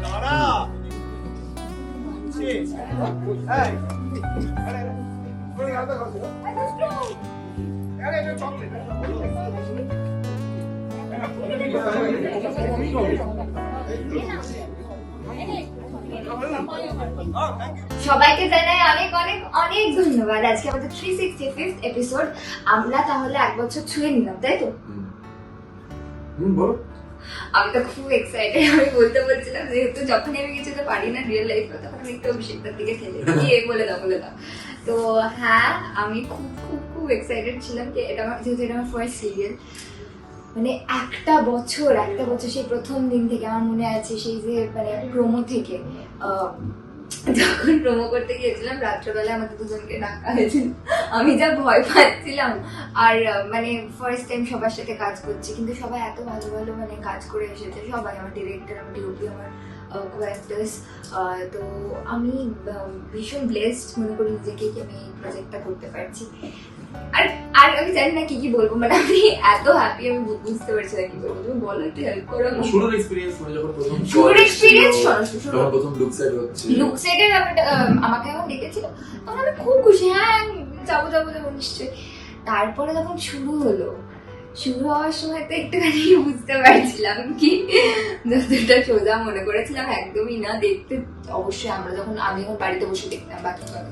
나라 সবাইকে জানাই অনেক অনেক অনেক ধন্যবাদ। আজকে আমাদের থ্রি সিক্সটি ফিফথ এপিসোড আমরা তাহলে এক বছর ছুঁয়ে নিলাম, তাই তো? আমি তো খুব এক্সাইটেড আমি বলতে বলছিলাম যেহেতু যখন আমি কিছু তো পারি না রিয়েল লাইফে তখন আমি একটু অভিষেকটার দিকে ঠেলে কি বলে দাও বলে দাও। তো হ্যাঁ আমি খুব খুব খুব এক্সাইটেড ছিলাম যে এটা আমার, যেহেতু এটা আমার ফার্স্ট সিরিয়াল মানে একটা বছর একটা বছর, সেই প্রথম দিন থেকে আমার মনে আছে, সেই যে মানে প্রোমো থেকে যখন প্রোমো করতে গিয়েছিলাম রাত্রবেলা আমাদের দুজনকে ডাকা হয়েছিল। আমি যা ভয় পাচ্ছিলাম। আর মানে ফার্স্ট টাইম সবার সাথে কাজ করছি, কিন্তু সবাই এত ভালো ভালো মানে কাজ করে এসেছে। সবাই আমার ডিরেক্টর আমার ডিওপি আমার কোয়াক্টার্স তো আমি ভীষণ ব্লেসড মনে করি নিজেকে কি আমি এই প্রজেক্টটা করতে পারছি। আর আর আমি জানি না কি কি বলব মানে আমি এত হ্যাপি আমি বুঝতে পারছি না কি বলব। তুমি বলো একটু হেল্প করো শুরুর এক্সপিরিয়েন্স মানে যখন প্রথম শুরুর শোনো, শুরু- প্রথম লুক সেট হচ্ছে। লুক ব্যাপারটা আমাকে ডেকেছিল তখন আমি খুব খুশি হ্যাঁ যাব যাব যাব নিশ্চয়ই। তারপরে যখন শুরু হলো শুরু হওয়ার সময় তো একটুখানি বুঝতে পারছিলাম কি যতটা সোজা মনে করেছিলাম একদমই না। দেখতে অবশ্যই আমরা যখন আমি বাড়িতে বসে দেখতাম বাকি বাকি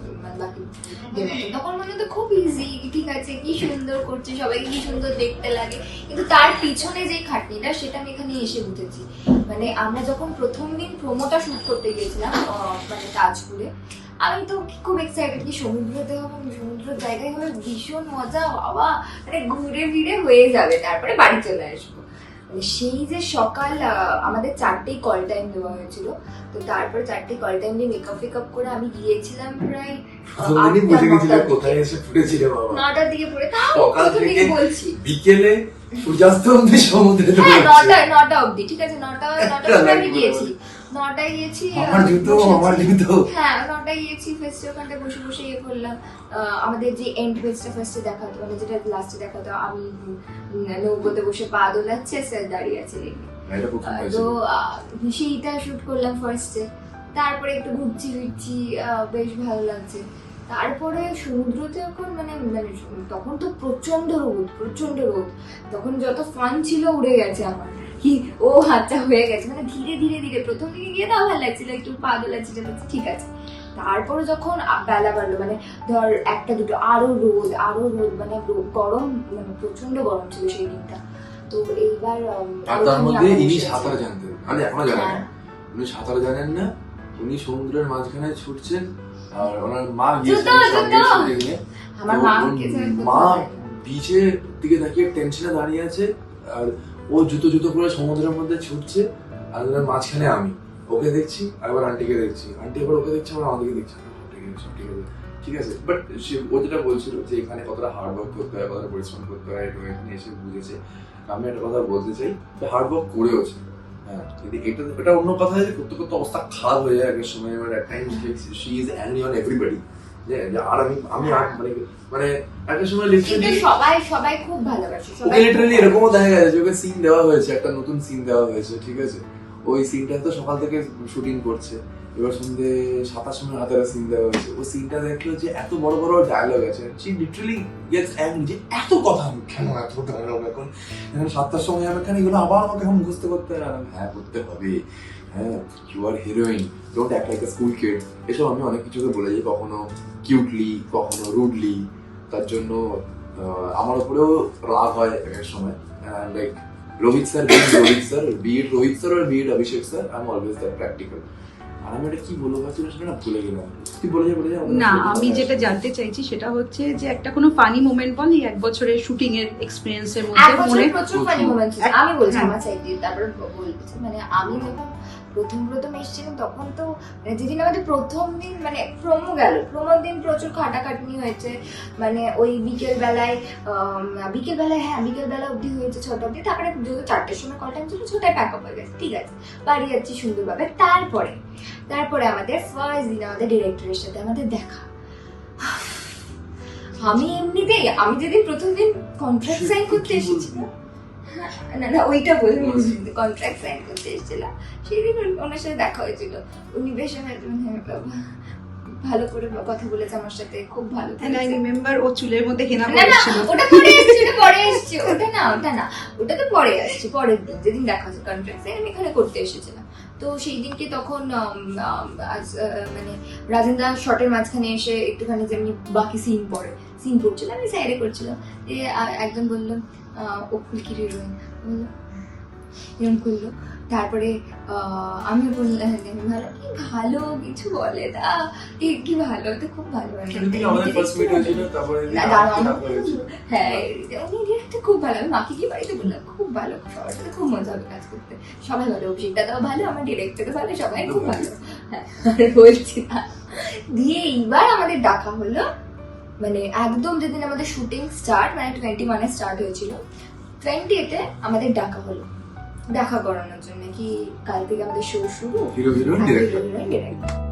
তখন মনে হতো খুব ইজি ঠিক আছে, কি সুন্দর করছে সবাইকে, কি সুন্দর দেখতে লাগে। কিন্তু তার পিছনে যে খাটনিটা, সেটা আমি এখানে এসে বুঝেছি মানে আমরা যখন প্রথম দিন প্রোমোটা শুট করতে গিয়েছিলাম মানে তাজপুরে, আমি তো খুব এক্সাইটেড কি সমুদ্রতে হবে সমুদ্রের জায়গায় হবে ভীষণ মজা, বাবা মানে ঘুরে ফিরে হয়ে যাবে। তারপরে বাড়ি চলে আসব। মানে সেই যে সকাল আমাদের চারটেই কল টাইম দেওয়া হয়েছিল তো তারপর চারটে কল টাইম দিয়ে মেকআপ ফেকআপ করে আমি গিয়েছিলাম প্রায় নটার দিকে। পড়ে তাও সকাল থেকে বলছি। বিকেলে সূর্যাস্ত অব্দি সমুদ্রে হ্যাঁ নটা নটা অবধি ঠিক আছে নটা নটা সময় আমি গিয়েছি। নটায় গিয়েছি আমার জুতো আমার জুতো। হ্যাঁ নটায় গিয়েছি ফেস্টে ওখানে বসে বসে ইয়ে করলাম। আমাদের যে এন্ড পেজটা ফার্স্টে দেখাতো মানে যেটা লাস্টে দেখাতো আমি নৌকোতে বসে পা দোলাচ্ছে স্যার দাঁড়িয়ে আছে হয়েছিল তো সেইটা শুট করলাম ফার্স্টে তারপরে একটু ঘুরছি ফিরছি আহ, বেশ ভালো লাগছে। তারপরে সমুদ্রতে এখন মানে মানে তখন তো প্রচণ্ড রোদ প্রচণ্ড রোদ। তখন যত ফান ছিল উড়ে গেছে আমার। কি ও হাতটা হয়ে গেছে। মানে ধীরে ধীরে ধীরে। প্রথম দিকে গিয়ে তাও ভালো লাগছিল একটু পা দোলাচ্ছি টোলাচ্ছি, ঠিক আছে। তারপরে যখন বেলা বাড়লো মানে ধর একটা দুটো আরও রোদ আরও রোদ মানে গরম মানে প্রচণ্ড গরম ছিল সেই দিনটা। তো এইবার উম, তার মধ্যে ইনি সাঁতার জানতেন। মানে এখনও জানেন। না উনি সাঁতার জানেন না? উনি সমুদ্রের মাঝখানে ছুটছেন আর ওনার মা গিয়েছিলেন সঙ্গে শুটিং এ আমার মা বিচের দিকে তাকিয়ে টেনশনে দাঁড়িয়ে আছে আর ও জুতো জুতো করে সমুদ্রের মধ্যে ছুটছে আর ওনার মাঝখানে আমি ওকে দেখছি আর এবার আন্টিকে দেখছি আন্টি এবার ওকে দেখছি আবার আমাদেরকে দেখছি ঠিক আছে, বাট সে ও যেটা বলছিল যে এখানে কতটা হার্ড ওয়ার্ক করতে হয় কতটা পরিশ্রম করতে হয় এবং এখানে এসে বুঝেছে আমি একটা কথা বলতে চাই হার্ড ওয়ার্ক করেওছে হ্যাঁ এটা এটা অন্য কথা যে করতে করতে অবস্থা খারাপ হয়ে যায় আগের সময় মানে time she is angry on everybody আর আমি আমি আর মানে মানে একটা সময় কিন্তু লিটারালি সবাই সবাই খুব ভালোবাসে সবাই লিটারালি এরকমও দেখা গেছে যে ওকে সিন দেওয়া হয়েছে একটা নতুন সিন দেওয়া হয়েছে ঠিক আছে? ওই সিনটা তো সকাল থেকে শুটিং করছে। এবার সন্ধ্যে সাতার সময় হাতে সিন দেওয়া হয়েছে। ওই সিনটা দেখল যে এত বড় বড় ডায়লগ আছে। সে লিটারালি গেটস অ্যাংরি যে এত কথা আমি কেন এত ডায়লগ এখন? এখন সাতটার সময় আমি কেন? এগুলো আবার আমাকে এখন মুখস্থ করতে হবে হ্যাঁ করতে হবে। হ্যাঁ you are heroine don't act like school kid এসব আমি অনেক কিছুকে বলে যাই। কখনো কিউটলি কখনো রুডলি তার জন্য আমার উপরেও রাগ হয় এক এক সময় like Rohit sir beat Rohit sir beat Rohit sir R beat Abhishek sir I am always that practical আর আমি এটা কি বলব ভাবছিলাম সেটা না ভুলে গেলাম। কি বলে যাই না আমি যেটা জানতে চাইছি সেটা হচ্ছে যে একটা কোনো ফানি মোমেন্ট বল এই এক বছরের শুটিং এর এক্সপেরিয়েন্স এর মধ্যে মনে প্রচুর। ফানি মোমেন্ট আমি বলছি হ্যাঁ। আমার দিয়ে তারপরে বলছি মানে আমি প্রথম প্রথম এসেছিলাম তখন তো মানে যেদিন আমাদের প্রথম দিন মানে প্রোমো গেল। প্রোমোর দিন প্রচুর খাটাখাটনি হয়েছে। মানে ওই বিকেল বেলায় বিকেল বেলায় হ্যাঁ বিকেল বেলা অবধি হয়েছে ছটা অবধি। তারপরে যেহেতু চারটের সময় কল টাইম ছিল, ছটায় প্যাক আপ হয়ে গেছে। ঠিক আছে, বাড়ি যাচ্ছি সুন্দরভাবে। তারপরে তারপরে আমাদের ফার্স্ট দিন আমাদের ডিরেক্টরের সাথে আমাদের দেখা। আমি এমনিতেই, আমি যেদিন প্রথম দিন কন্ট্রাক্ট সাইন করতে এসেছিলাম না না ওইটা বলব কন্ট্রাক্ট সাইন করতে এসেছিলাম। সেদিন ওনার সাথে দেখা হয়েছিল। উনি বেশ আমার মানে ভালো করে কথা বলেছে আমার সাথে খুব ভালো আই রিমেম্বার ও চুলের মধ্যে হেনা করেছিল ওটা পরে এসছে ওটা পরে এসছে ওটা না ওটা না ওটা তো পরে আসছে পরের দিন যেদিন দেখা হচ্ছে কন্ট্রাক্ট সাইন আমি এখানে করতে এসেছিলাম। তো সেই দিনকে তখন মানে রাজেন্দা শর্টের মাঝখানে এসে একটুখানি যেমনি বাকি সিন পড়ে সিন করছিল আমি সাইডে করছিলাম। একজন বলল ও ফুলকির হিরোইন বলল এরকম করল। তারপরে আহ, আমি বললাম ভালো কি ভালো কিছু বলে তা কি কি ভালো তো খুব ভালো হ্যাঁ উনি খুব ভালো। আমি মাকে গিয়ে বাড়িতে বললাম খুব ভালো সবার সাথে খুব মজা হবে কাজ করতে। সবাই ভালো অভিষেক দাদাও ভালো আমার ডিরেক্টরও ভালো সবাই খুব ভালো। হ্যাঁ আর বলছি না। দিয়ে এইবার আমাদের ডাকা হলো। মানে একদম যেদিন আমাদের শুটিং স্টার্ট মানে টোয়েন্টি ওয়ানে স্টার্ট হয়েছিল টোয়েন্টি এতে আমাদের ডাকা হলো। দেখা করানোর জন্য কি কাল থেকে আমাদের শো শুরু? Hero heroine director